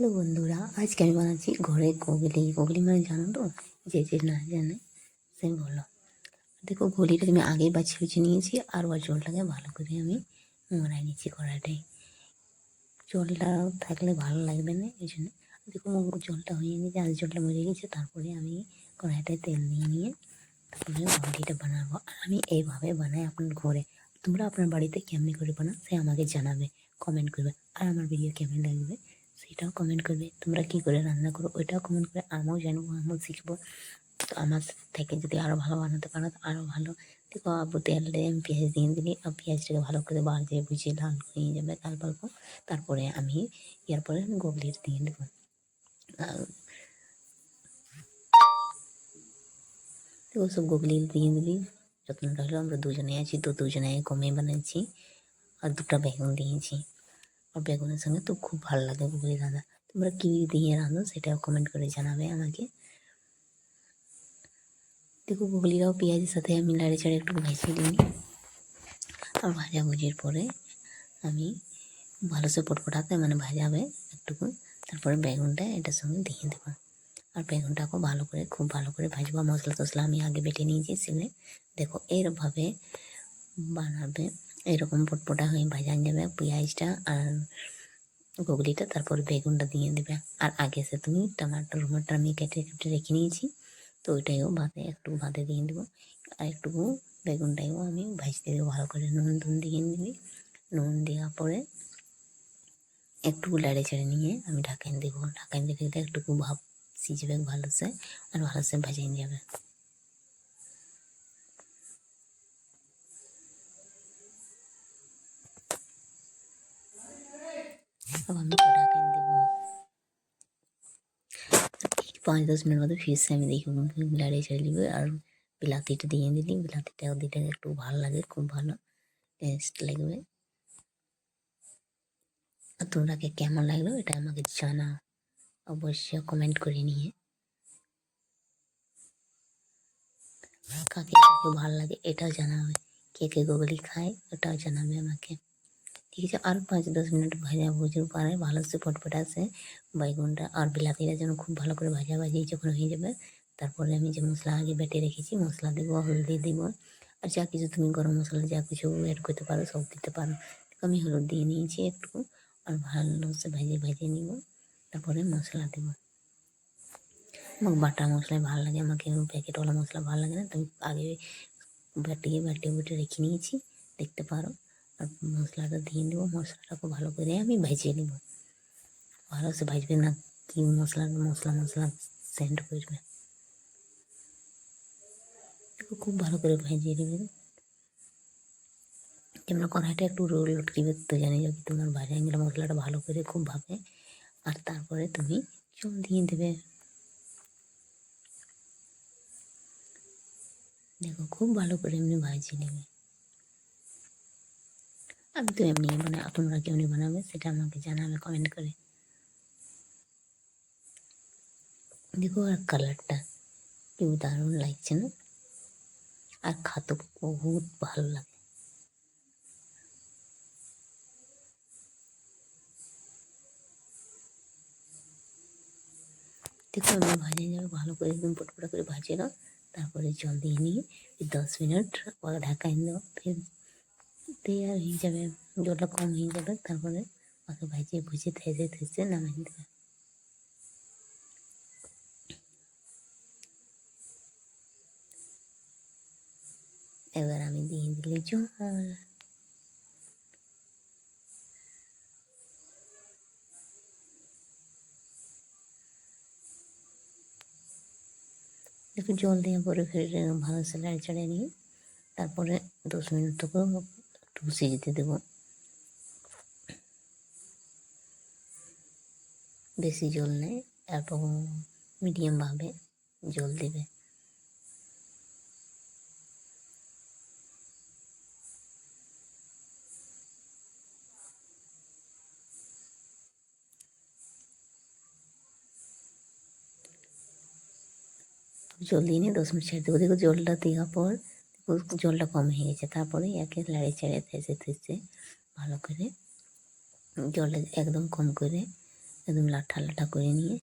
Hello বন্ধুরা, আজকে আমি বানাচ্ছি ঘরে গোগলি। গোগলি মানে জানো তো? যে যে না জানে, সে বলো। দেখো গলিটা আমি আগেই বাছি বেছে নিয়েছি, আর ওর জলটাকে ভালো করে আমি মরাই নিচ্ছি কড়াইটাই জলটা থাকলে ভালো লাগবে না, এই জন্য। দেখো জলটা হয়ে গেছে আর জলটা মরে গেছে, তারপরে আমি কড়াইটায় তেল নিয়ে নিয়ে তারপরে গলিটা বানাবো। আর আমি এইভাবে বানাই আপনার ঘরে। তোমরা আপনার বাড়িতে কেমনি করে বানাও, সে আমাকে জানাবে কমেন্ট করবে। আর আমার ভিডিও কেমন লাগবে সেটাও কমেন্ট করবে, তোমরা কি করে রান্না করো, ওইটাও কমেন্ট করে, আমিও জানব, আমিও শিখব। তো আমার থেকে যদি আরও ভালো বানাতে পারো, তো আরও ভালো। দেখো আবু তেল দিয়ে আমি পেঁয়াজ দিয়ে দিলি আর পেঁয়াজটাকে ভালো করে বাজে বুঝিয়ে লাল হয়ে যাবে, লাল পাল্প তারপরে আমি এর পরে আমি গোবলির দিয়ে দেবো। দেখো, সব গোবলি দিয়ে দিলি যত্নটা হলো আমরা দুজনে আছি, তো দুজনে কমে বানাচ্ছি, আর দুটো বেগুন দিয়েছি। আর বেগুনের সঙ্গে তো খুব ভালো লাগে গুগলি রান্না তোমরা কী দিয়ে রাঁধো সেটাও কমেন্ট করে জানাবে আমাকে। দেখো গুগলিরাও পেঁয়াজের সাথে আমি লাড়ে চাড়ে একটু ভেজে দিই আর ভাজা ভুজির পরে আমি ভালোসে পটপটাতে মানে ভাজাবে একটুকু। তারপরে বেগুনটা এটার সঙ্গে দিয়ে দেবো। আর বেগুনটাকেও ভালো করে খুব ভালো করে ভাজবো। মশলা টশলা আমি আগে বেটে নিয়েছি সেগুলো দেখো এরভাবে বানাবে। এরকম পটপটা হয়ে ভাজা যাবে, পেঁয়াজটা আর গুগলিটা তারপর বেগুনটা দিয়ে দেবে। আর আগে সে তুমি টমাটো টমাটো আমি কেটে কেটে রেখে নিয়েছি, তো ওইটাইও ভাতে, একটু ভাতে দিয়ে দেবো। আর একটুকু বেগুনটাইও আমি ভাজতে দেবো, ভালো করে নুন টুন দিয়ে দিবি নুন দেওয়ার পরে একটু লাড়ে ছেড়ে নিয়ে আমি ঢাকাই দেবো। ঢাকাই দেখে একটুকু ভাব সিজবে ভালোসে আর ভালোসে ভাজিয়ে যাবে। পাঁচ দশ মিনিট মতো ফিস আমি দেখি লাড়িয়ে ছেড়ে দিবে আর বিলাতিটা দিয়ে দিলি বিলাতিটাও দিতে একটু ভালো লাগে খুব ভালো টেস্ট লাগবে আর তোমরাকে কেমন লাগল এটা আমাকে জানাও অবশ্যই কমেন্ট করে নিয়ে কাকে কাকে ভালো লাগে এটাও জানাবে কে কে গুগলি খায় ওটাও জানাবে আমাকে ঠিক আছে? আর পাঁচ দশ মিনিট ভাজা ভুজুর পরে ভালো সে ফটফটাসে বাইগুনটা আর বিলাতিটা যেন খুব ভালো করে ভাজা ভাজি যখন হয়ে যাবে, তারপরে আমি যে মশলা আগে বেটে রেখেছি, মশলা দেবো, হলদি দেবো, আর যা কিছু তুমি গরম মশলা যা কিছু অ্যাড করতে পারো সব দিতে পারো। আমি হলুদ দিয়ে নিয়েছি একটু, আর ভালো সে ভেজে ভেজে নিব, তারপরে মশলা দেবো। আমাকে বাটা মশলাই ভালো লাগে, আমাকে প্যাকেটওয়ালা মশলা ভালো লাগে না, তো আগে বাটিয়ে বাটিয়ে বুটে রেখে নিয়েছি, দেখতে পারো। আর মশলাটা দিয়ে দেবো মশলাটাকে ভালো করে আমি ভেজে নেব। ভালো সে ভাজবে না, কি মশলা মশলা মশলা, সেন্ট করবে। খুব ভালো করে ভেজে নেবে। যেমন কড়াইটা একটু রোল লটকিবে তো জানি যদি তোমার ভাজা গেলে মশলাটা ভালো করে খুব ভাবে, আর তারপরে তুমি জল দিয়ে দেবে। দেখো, খুব ভালো করে এমনি ভাজি নেবে। তো এমনি মানে তোমরা কেমনি বানাবে সেটা আমাকে জানাবে কমেন্ট করে। দেখো আর কালারটা কি দারুণ লাগছে না? আর খাতো বহুত ভালো লাগে। দেখো আমি ভাজে যাবে ভালো করে একদম পটপটা করে ভাজিয়ে নাও, তারপরে জল দিয়ে নিয়ে দশ মিনিট ওরা ঢাকাই দেবো ফের তৈরি হয়ে যাবে। জলটা কম হয়ে যাবে, তারপরে ওকে ভাজিয়ে ভুজে থেসে থেসে নামাই দেবে এবার আমি দিয়ে দিলে জল। একটু জল দিয়ে পরে ফের ভালো সে লাড়ি চাড়িয়ে নিয়ে তারপরে দশ মিনিট থেকে একটু সিজতে দেবো বেশি জল নেই এবং মিডিয়ামভাবে জল দেবে জল দিয়ে নিয়ে দশ মিনিট ছেড়ে দেবো দেখো জলটা দেওয়ার পর জলটা কম হয়ে গেছে তারপরে একে লাড়ি চাড়িয়ে থেসে থেসে ভালো করে জলটা একদম কম করে একদম লাঠা লাঠা করে নিয়ে